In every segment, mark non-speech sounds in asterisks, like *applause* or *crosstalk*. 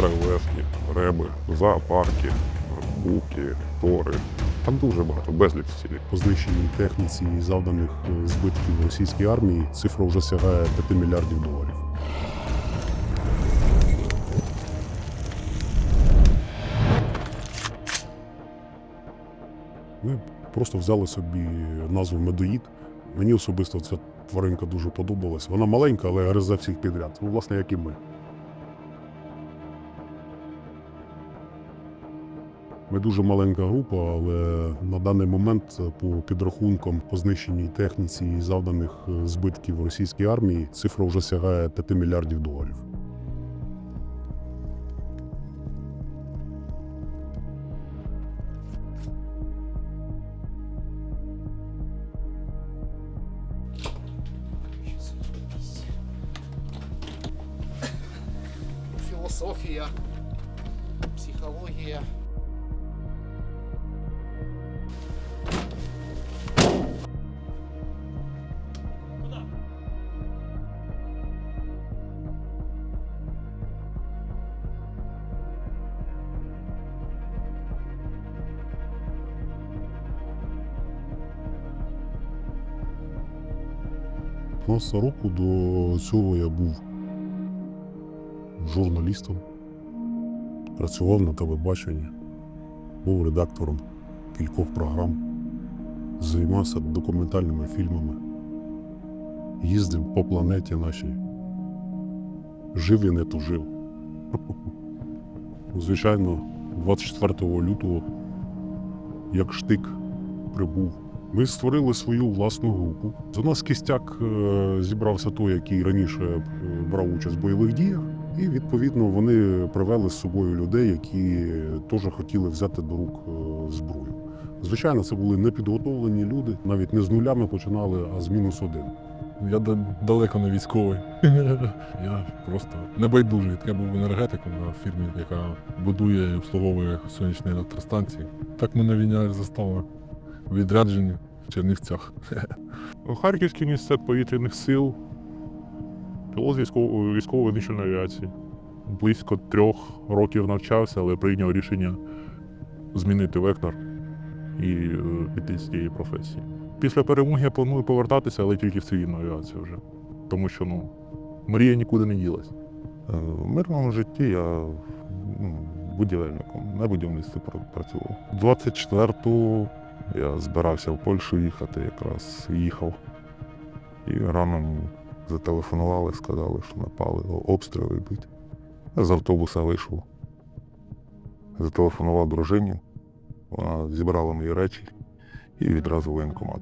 РЛСні, реби, зоопарки, буки, тори. Там дуже багато, безліч цілей. По знищеній техніці і завданих е, збитків російській армії цифра вже сягає 5 мільярдів доларів. Ми просто взяли собі назву медоїд. Мені особисто ця тваринка дуже подобалась. Вона маленька, але гризе всіх підряд. Ну, власне, як і ми. Ми дуже маленька група, але на даний момент е, по підрахункам по знищеній техніці і завданих е, збитків російській армії цифра вже сягає 5 мільярдів доларів. Філософія, психологія. Ну, року до цього я був журналістом, працював на телебаченні, був редактором кількох програм, займався документальними фільмами, їздив по планеті нашій, жив і не тужив. *laughs* Звичайно, 24 лютого, як штик, прибув. Ми створили свою власну групу. До нас кістяк е, зібрався той, який раніше е, брав участь в бойових діях, і відповідно вони привели з собою людей, які теж хотіли взяти до рук е, зброю. Звичайно, це були непідготовлені люди, навіть не з нулями починали, а з мінус один. Я далеко не військовий. *laughs* Я просто небайдужий. Я був енергетиком на фірмі, яка будує і обслуговує сонячні електростанції. Так мене війна у відрядженні в Чернівцях. Харківський університет повітряних сил, пілот з військової військової винищувальної авіації. Близько трьох років навчався, але прийняв рішення змінити вектор і е, піти з цієї професії. Після перемоги я планую повертатися, але тільки в цивільну авіацію вже. Тому що ну, мрія нікуди не ділась. Е, В мирному житті я ну, будівельником на будівництві працював. 24-го я збирався в Польщу їхати, якраз їхав. І рано зателефонували, сказали, що напали, обстріли йдуть. З автобуса вийшов. Зателефонував дружині, вона зібрала мої речі і відразу воєнкомат.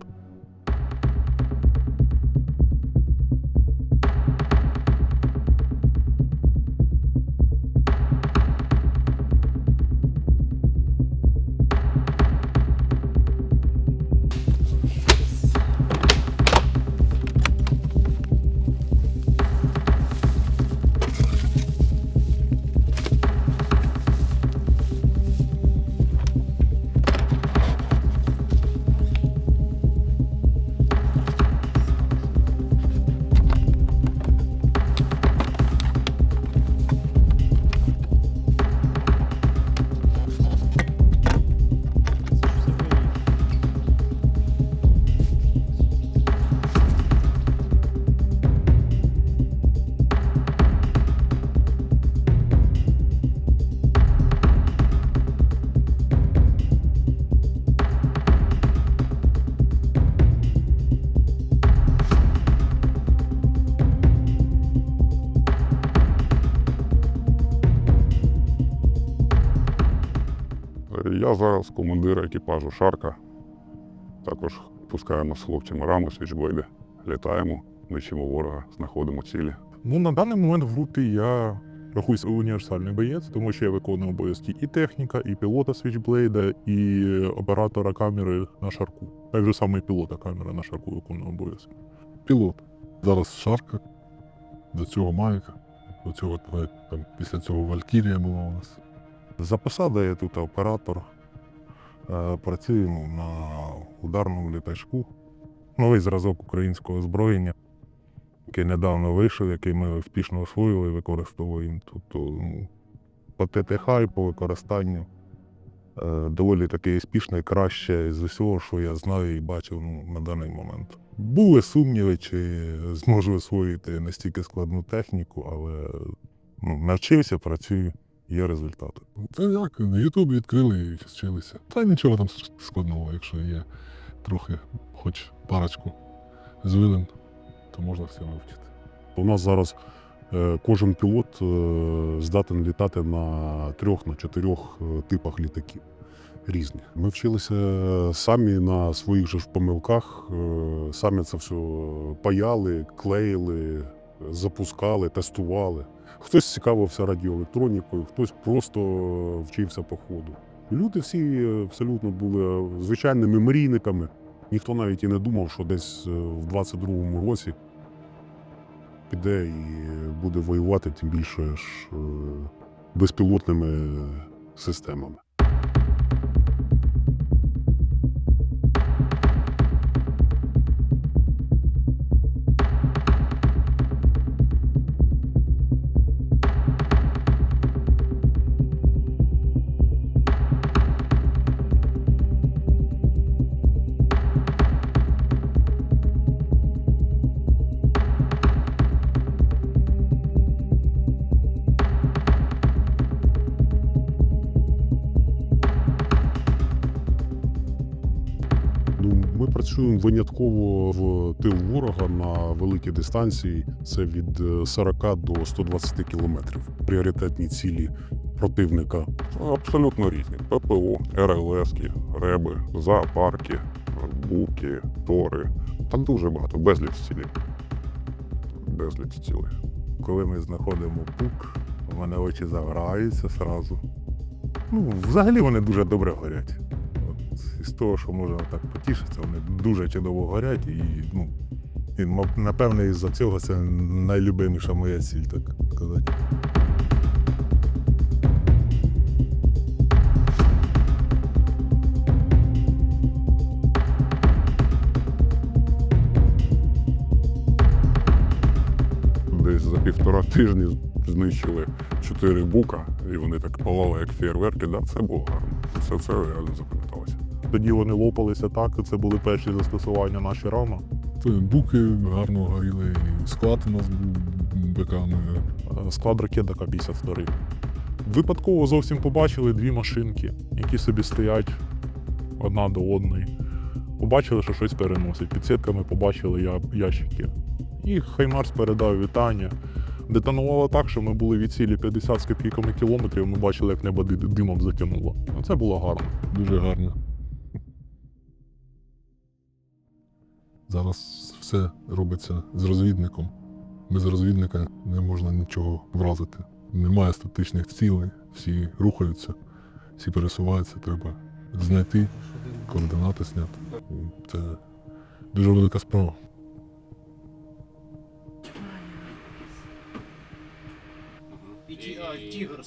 Я зараз командир екіпажу Шарка. Також пускаю нас з хлопцями рано, свічблейди. Літаємо, нищимо ворога, знаходимо цілі. Ну, на даний момент в групі я рахуюсь універсальний боєць, тому що я виконую обов'язки і техніка, і пілота свічблейда, і оператора камери на шарку. Так же само і пілота камери на шарку виконує обов'язки. Пілот. Зараз шарка, до цього Майка, до цього там, після цього Валькірія була у нас. За посадою я тут оператор. Е, Працюємо на ударному літачку. Новий зразок українського озброєння, який недавно вийшов, який ми успішно освоїли і використовуємо тут. Ну, по ТТХ і по використанню е, доволі таки успішно і краще з усього, що я знаю і бачив ну, на даний момент. Були сумніви, чи зможу освоїти настільки складну техніку, але ну, навчився, працюю, є результати. Це як? На Ютуб відкрили і вчилися. Та нічого там складного, якщо є трохи, хоч парочку звилин, то можна все вивчити. У нас зараз е, кожен пілот е, здатен літати на трьох, на чотирьох е, типах літаків різних. Ми вчилися самі на своїх же ж помилках, самі це все паяли, клеїли, запускали, тестували. Хтось цікавився радіоелектронікою, хтось просто вчився по ходу. Люди всі абсолютно були звичайними мрійниками. Ніхто навіть і не думав, що десь е, в 22-му році піде і буде воювати, тим більше ж е, безпілотними системами. Ну, ми працюємо винятково в тил ворога на великій дистанції. Це від е, 40 до 120 кілометрів. Пріоритетні цілі противника. Абсолютно різні. ППО, РЛСки, реби, зоопарки, буки, тори. Там дуже багато, безліч цілей. Безліч цілей. Коли ми знаходимо пук, у мене очі загораються зразу. Ну, взагалі вони дуже добре горять. Із того, що можна так потішитися, вони дуже чудово горять і, ну, і напевне, із-за цього це найлюбиміша моя ціль, так сказати. Десь за півтора тижні знищили чотири бука, і вони так палали, як фейерверки. Да, це було гарно. Все це реально запам'яталося. Тоді вони лопалися так, і це були перші застосування наші рама. Буки гарно горіли, і склад у нас був биками. Е, склад ракет ДК-52. Випадково зовсім побачили дві машинки, які собі стоять одна до одної. Побачили, що щось переносить. Під сітками побачили я- ящики. І Хаймарс передав вітання. Детонувало так, що ми були від цілі 50 з копійками кілометрів, ми бачили, як небо димом затягнуло. Ну, Це було гарно. Дуже гарно. Зараз все робиться з розвідником. Без розвідника не можна нічого вразити. Немає статичних цілей, всі рухаються, всі пересуваються, треба знайти, координати зняти. Це дуже велика справа. Тігр.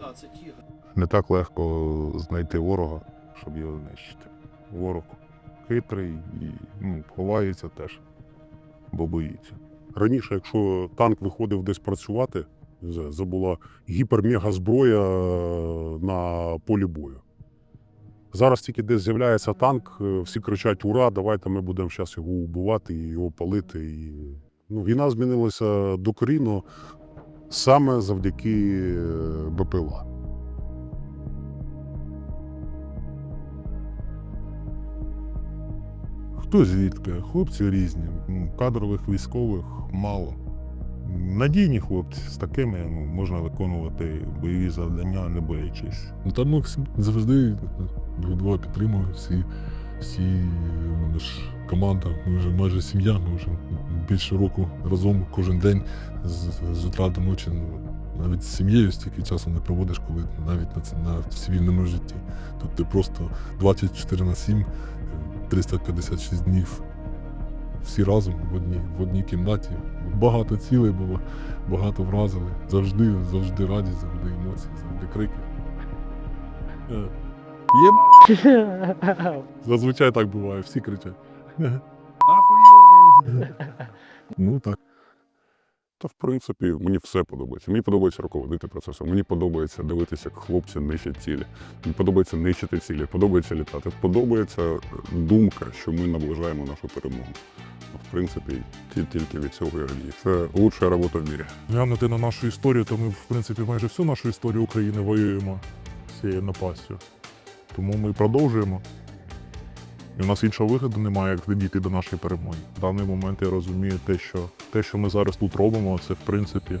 Так, це тігр. Не так легко знайти ворога, щоб його знищити. Ворог хитрий і ну, ховається теж, бо боїться. Раніше, якщо танк виходив десь працювати, це була гіпермега зброя е, на полі бою. Зараз тільки десь з'являється танк, е, всі кричать Ура! Давайте ми будемо зараз його убивати і його палити. І... Ну, війна змінилася докорінно саме завдяки е, БПЛА. Хто звідки? Хлопці різні. Кадрових військових мало. Надійні хлопці з такими ну, можна виконувати бойові завдання, не боячись. Ну там завжди двоє підтримує всі, всі ж команда, ми вже майже сім'я, ми вже більше року разом кожен день з, з утра до ночі. Ну, навіть з сім'єю стільки часу не проводиш, коли навіть на, на цивільному житті. Тут ти просто 24 на 7, 356 днів. Всі разом в одній, в одній кімнаті. Багато цілей було, багато вразили. Завжди, завжди радість, завжди емоції, завжди крики. Є *laughs* Зазвичай так буває, всі кричать. Ну так. Та в принципі мені все подобається. Мені подобається руководити процесом. Мені подобається дивитися, як хлопці нищать цілі. Мені подобається нищити цілі, подобається літати. Подобається думка, що ми наближаємо нашу перемогу. В принципі, ті- тільки від цього я радію. Це лучша робота в мірі. Глянути на нашу історію, то ми, в принципі, майже всю нашу історію України воюємо з цією напастю. Тому ми продовжуємо. І у нас іншого виходу немає, як дійти до нашої перемоги. В даний момент я розумію те, що те, що ми зараз тут робимо, це в принципі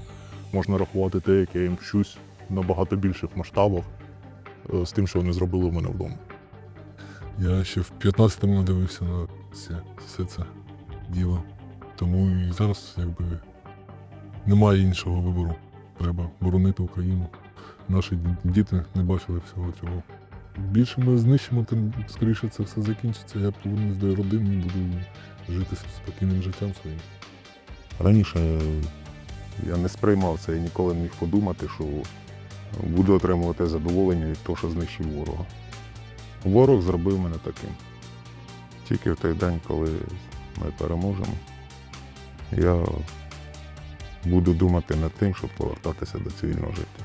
можна рахувати те, яке я їм вчусь набагато більших масштабах е, з тим, що вони зробили у мене вдома. Я ще в 15-му надивився на все, все це діло. Тому і зараз якби немає іншого вибору. Треба боронити Україну. Наші діти не бачили всього цього. Більше ми знищимо, тим скоріше це все закінчиться. Я повернусь до родини і буду жити спокійним життям своїм. Раніше я не сприймав це і ніколи не міг подумати, що буду отримувати задоволення від того, що знищив ворога. Ворог зробив мене таким. Тільки в той день, коли ми переможемо, я буду думати над тим, щоб повертатися до цивільного життя.